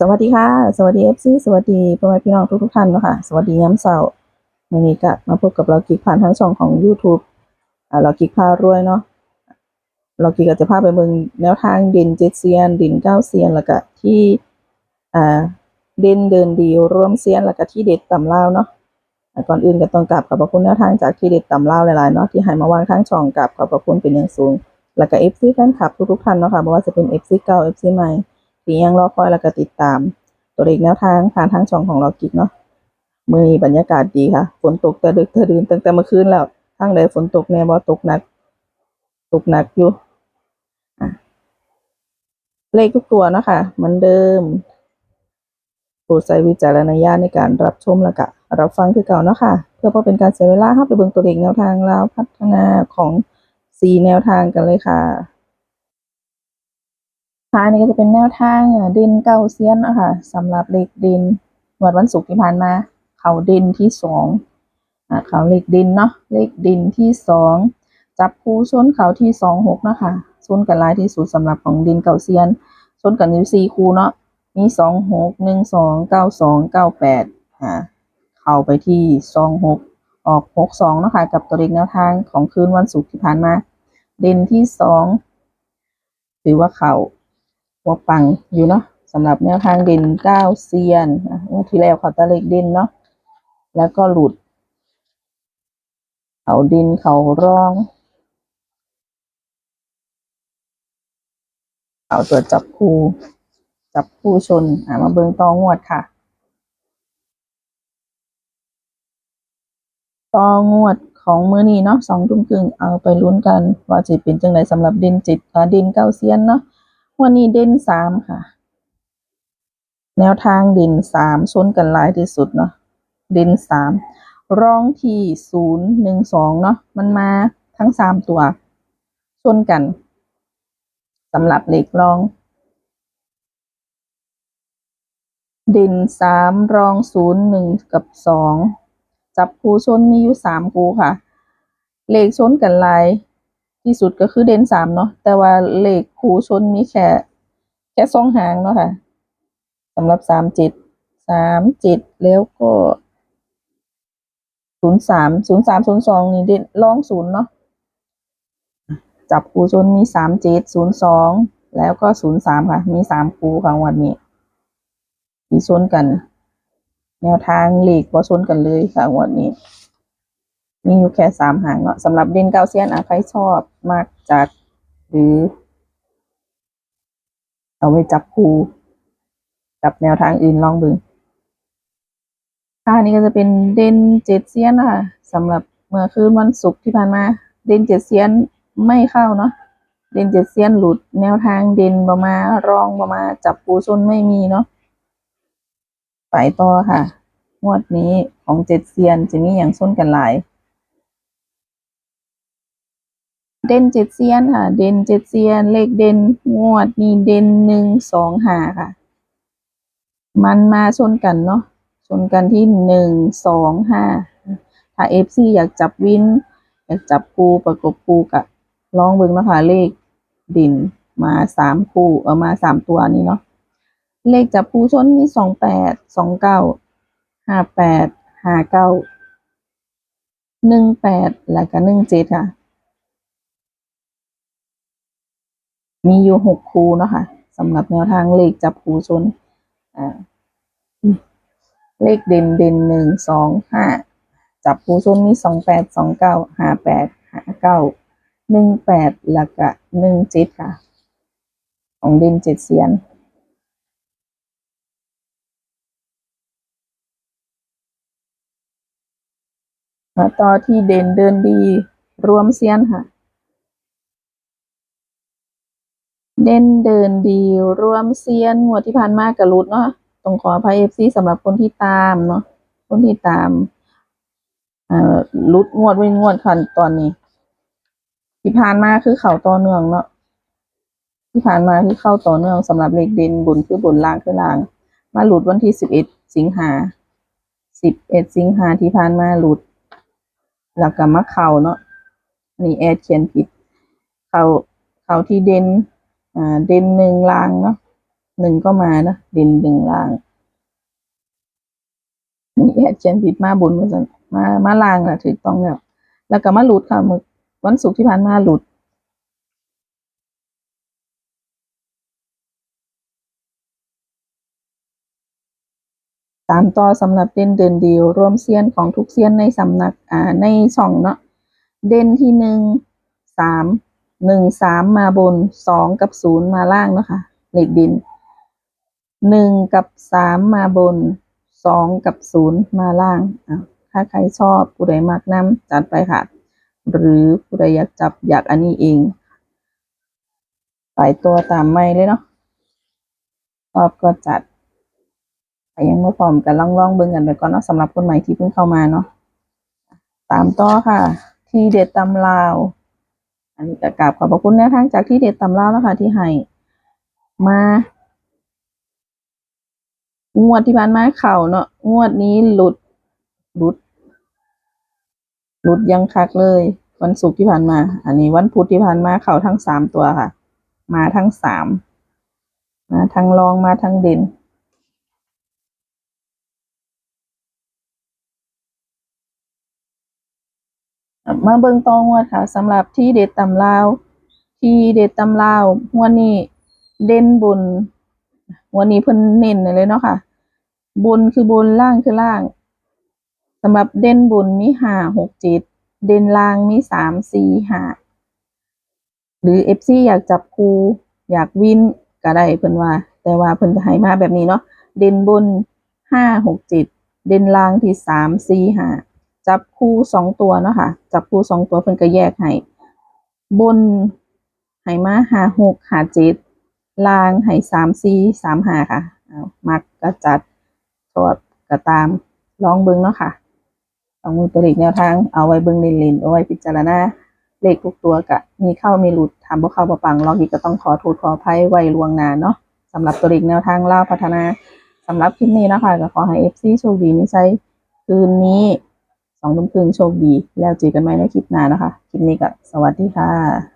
สวัสดีค่ะ สวัสดีเอฟซีสวัสดีพ่อแม่พี่น้องทุกทุกๆท่านเนาะค่ะสวัสดีย้ำเสาร์วันนี้ก็มาพบกับเรากิกผ่านทั้งช่องของ YouTube อ่าเรากิกพารวยเนาะเรากิกก็จะพาไปเมืองแนวทางดินเจ็ดเซียนดินเก้าเซียนแล้วก็ที่อ่าเด่นเดินดีร่วมเซียนแล้วก็ที่เด็ดต่ำเล่าวเนาะก่อนอื่นก็ต้องกราบขอบพระคุณแนวทางจากที่เด็ดต่ำเล่าวหลายๆเนาะที่ให้มาวางข้างช่องกราบขอบพระคุณเป็นอย่างสูง แล้วก็เอฟซีแฟนคลับทุกๆท่านเนาะค่ะไม่ว่าจะเป็นเอฟซีเก่าเอฟซีใหม่ ที่ยังรอคอยแล้วก็ติดตาม ตัวเลขแนวทางผ่านทางช่องของเรากิกเนาะมือนี้บรรยากาศดีค่ะ ฝนตกแต่ดึกแต่ดื่นตั้งแต่เมื่อคืนแล้วทางใดฝนตกแน่บ่ตกหนัก ตกหนักอยู่เลขทุกตัวเนาะค่ะเหมือนเดิมโปรดใช้วิจารณญาณในการรับชมแล้วก็รับฟังคือเก่าเนาะค่ะ เพื่อบ่เป็นการเสียเวลาเข้าไปเบิ่งตัวเลขแนวทางลาวพัฒนาของสีแนวทางกันเลยค่ะ ค่ะอันนี้ก็จะเป็นแนวทางดินเก้าเซียนอะค่ะสำหรับเลขดินวันวันศุกร์ที่ผ่านมา เขาดินที่สองเขาเลขดินเนาะเลขดินที่สองจับคู่ชนเขาที่สองหกนะคะชนกันลายที่สุดสำหรับของดินเก้าเซียนชนกันอยู่สี่คู่เนาะมีสองหกหนึ่งสองเก้าสองเก้าแปดอ่าเข้าไปที่สองหกออกหกสองนะคะกับตัวเลขแนวทางของคืนวันศุกร์ที่ผ่านมา เด่นที่สองถือว่าเขา หัวปังอยู่เนาะสำหรับแนวทางเด่นเก้าเซียนอะที่แล้วเขาตะเล็กเด่นเนาะแล้วก็หลุด เขาดินเขาร่อง เขาตัวจับคู่ จับคู่ชน อะมาเบิงตองวดค่ะตองวดของมือนี้เนาะสองทุ่มครึ่งเอาไปลุ้นกัน ว่าจะเป็นจังไดสำหรับดินจิตดินเก้าเซียนเนาะ วันนี้เด่นสามค่ะ แนวทางดินสามชนกันหลายที่สุดเนาะเดินสามร่องที่ศูนย์หนึ่งสองเนาะมันมาทั้งสามตัวชนกันสำหรับเหล็กรอง เดินสามรองศูนย์หนึ่งกับสองจับคูชนมีอยู่สามคูค่ะ เลขชนกันหลาย ที่สุดก็คือเด่นสามเนาะแต่ว่าเลขคูชนมีแค่แค่สองหางเนาะค่ะสำหรับสามเจ็ดสามเจ็ดแล้วก็ศูนย์สามศูนย์สามศูนย์สองนี่เด่นรองศูนย์เนาะจับคูชนมีสามเจ็ดศูนย์สองแล้วก็ศูนย์สามค่ะ มีสามคูค่ะวันนี้ที่ชนกัน แนวทางหลีกว่าชนกันเลยค่ะงวันนี้ มีอยู่แค่สามหางเนาะสำหรับเดนเกาเซียนอะใครชอบมากจัด หรือ เอาไว้จับคู่กับแนวทางอื่นลองดูค่ะนี้ก็จะเป็นเดนเจ็ดเซียนค่ะสำหรับเมื่อคืนวันศุกร์ที่ผ่านมา เดนเจ็ดเซียนไม่เข้าเนาะเดนเจ็ดเซียนหลุดแนวทางเดนบมารองบมาจับปูชนไม่มีเนาะไปต่อค่ะงวดนี้ของเจ็ดเซียนจะมีอย่างส้นกันหลาย เด่นเจ็ดเซียนค่ะ เด่นเจ็ดเซียน เลขเด่นงวดนี้เด่นหนึ่งสองหาค่ะ มันมาชนกันเนาะชนกันที่หนึ่งสองห้าถ้าเอฟซีอยากจับวิน อยากจับปูประกบปูกะลองเบิ่งนาะคะเลขดินมาสามคู่เอามาสามตัวนี้เนาะเลขจับผู้ชนมีสองแปดสองเก้าห้าแปดห้าเก้าหนึ่งแปดแล้วก็หนึ่งเจ็ดค่ะ มีอยู่หกคูเนาะค่ะสำหรับแนวทางเลขจับผู้ชนอ่าเลขเด่นเด่นหนึ่งสองห้าจับผู้ชนมีสองแปดสองเก้าห้าแปดห้าเก้าหนึ่งแปดแล้วก็หนึ่งเจ็ดค่ะ ของเด่นเจ็ดเสียนมาต่อที่เด่นเดินดีรวมเซียนค่ะ เด่นเดินดีร่วมเซียนงวดที่ผ่านมากับรุดเนาะต้องขออภัยเอฟซีสำหรับคนที่ตามเนาะคนที่ตามอ่อรุดงวดว้นงวดคันตอนนี้ ที่ผ่านมาคือเข่าต่อเนื่องเนาะที่ผ่านมาคือเข้าต่อเนื่องสำหรับเลขเด่นบนคือบนล่างคือล่าง มาหลุดวันที่สิบเอ็ดสิงหาสิบเอ็ดสิงหาที่ผ่านมาหลุดแล้วก็มาเข่าเนาะนนี่แอดเขียนผิด เขาเขาที่เด่น อ่าเด่นหนึ่งลางเนาะหนึ่งก็มานะเด่นหนึ่งลางนี่แอดเชียนผิดมาบนมาจังมามาลางนะถูกต้องแล้วแล้วก็มาหลุดค่ะมึกวันศุกร์ที่ผ่านมาหลุดตามต่อสำหรับเด่นเดินเดียวรวมเซียนของทุกเซียนในสำนักอ่าในช่องเนาะเด่นที่หนึ่งสาม หนึ่งสามมาบนสองกับศูนย์มาล่างเนาะค่ะเหลขดินหนึ่งกับสามมาบนสองกับศูนย์มาล่างอะถ้าใครชอบผู้ใดมักน้ำจัดไปค่ะ หรือผู้ใดอยากจับอยากอันนี้เองไปตัวตามไม่เลยเนาะชอบก็จัดแต่ยังไม่พร้อมกันล่องล่องๆเบิ่งกันไปก่อนเนาะสำหรับคนใหม่ที่เพิ่งเข้ามาเนาะตามต่อค่ะ ที่เด็ดตำลาว อันนี้ก็กราบขอบพระคุณแนวทางจากที่เด็ดตำเล่านะคะ ที่ให้มางวดที่ผ่านมาเข่าเนาะงวดนี้หลุดหลุด หลุดยังคักเลย วันศุกร์ที่ผ่านมา อันนี้วันพุธที่ผ่านมาเข่าทั้งสามตัวค่ะ มาทั้งสามมาทั้งรองมาทั้งเด่น มาเบิ่งตองวดค่ะสำหรับที่เด็ดตำลาว ที่เด็ดตำลาววดนี้เด่นบนงวันนี้เพิ่นเน้นเลยเนาะค่ะ บนคือบนล่างคือล่างสำหรับเด่นบนมีห้าหกเจ็ดเด่นล่างมีสามสี่ห้าหรือเอฟซีอยากจับคูอยากวินก็ได้เพิ่นว่า แต่ว่าเพิ่นจะให้มาแบบนี้เนาะเด่นบนห้าหกเจ็ดเด่นล่างที่สามสี่ห้า จับคู่สองตัวเนาะค่ะ จับคู่สองตัวเพิ่นก็แยกให้บนให้มาหาหกหาเจ็ดลางให้สามสี่สามหาค่ะเอามักก็จัดชอบก็ตามลองเบิ่งเนาะค่ะเอามือตัวเลขแนวทางเอาไว้เบิ่งเล่นๆเอาไว้พิจารณาเลขทุกตัวก็มีเข้ามีหลุดทำบ่เข้าบ่ปังลองอีกก็ต้องขอโทษขออภัยไว้ลวงน้าเนาะสำหรับตัวเลขแนวทางเล่าพัฒนาสำหรับคลิปนี้นะคะก็ขอให้ FC โชคดีมีใจคืนนี้ องทุ่มครึ่งโชคดี แล้วเจอกันใหม่ในคลิปหน้านะคะ คลิปนี้ก็สวัสดีค่ะ